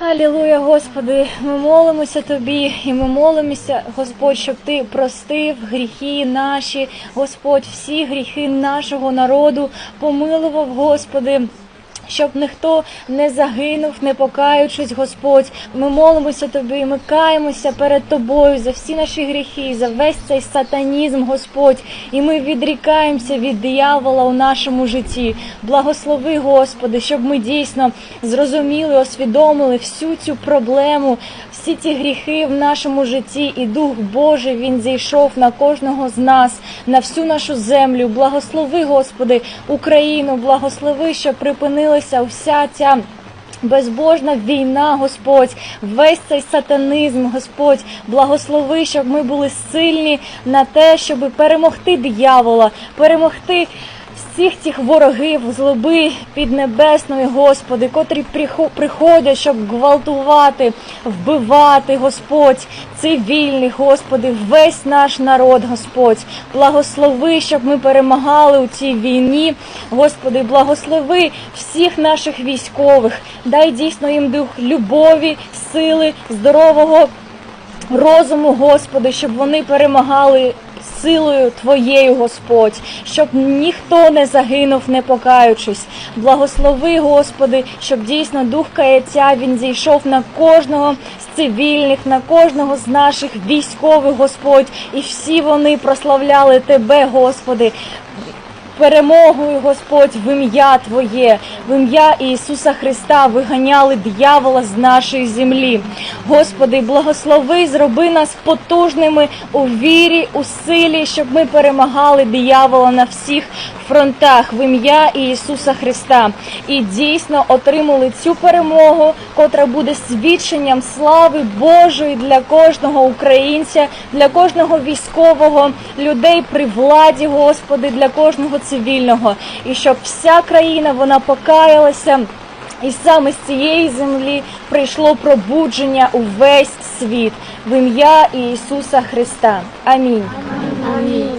Алілуя, Господи, ми молимося Тобі, і ми молимося, Господь, щоб Ти простив гріхи наші, Господь, всі гріхи нашого народу, помилував, Господи. Щоб ніхто не загинув, не покаючись, Господь. Ми молимося Тобі, ми каємося перед Тобою за всі наші гріхи, за весь цей сатанізм, Господь. І ми відрікаємося від диявола у нашому житті. Благослови, Господи, щоб ми дійсно зрозуміли, усвідомили всю цю проблему, всі ці гріхи в нашому житті, і Дух Божий він зійшов на кожного з нас, на всю нашу землю. Благослови, Господи, Україну, благослови, щоб припинилася вся ця. Безбожна війна, Господь, весь цей сатанизм, Господь, благослови, щоб ми були сильні на те, щоб перемогти диявола, перемогти всіх цих ворогів, злоби піднебесної, Господи, котрі приходять, щоб гвалтувати, вбивати, Господь, цивільних, Господи, весь наш народ, Господь, благослови, щоб ми перемагали у цій війні, Господи, благослови всіх наших військових, дай дійсно їм дух любові, сили, здорового розуму, Господи, щоб вони перемагали силою Твоєю, Господь, щоб ніхто не загинув, не покаючись. Благослови, Господи, щоб дійсно дух каяття він зійшов на кожного з цивільних, на кожного з наших військових, Господь, і всі вони прославляли Тебе, Господи перемогою, Господь, в ім'я Твоє, в ім'я Ісуса Христа виганяли диявола з нашої землі. Господи, благослови, зроби нас потужними у вірі, у силі, щоб ми перемагали диявола на всіх фронтах. В ім'я Ісуса Христа. І дійсно отримали цю перемогу, котра буде свідченням слави Божої для кожного українця, для кожного військового, людей при владі, Господи, для кожного цивільного, і щоб вся країна вона покаялася. І саме з цієї землі прийшло пробудження у весь світ в ім'я Ісуса Христа. Амінь. Амінь.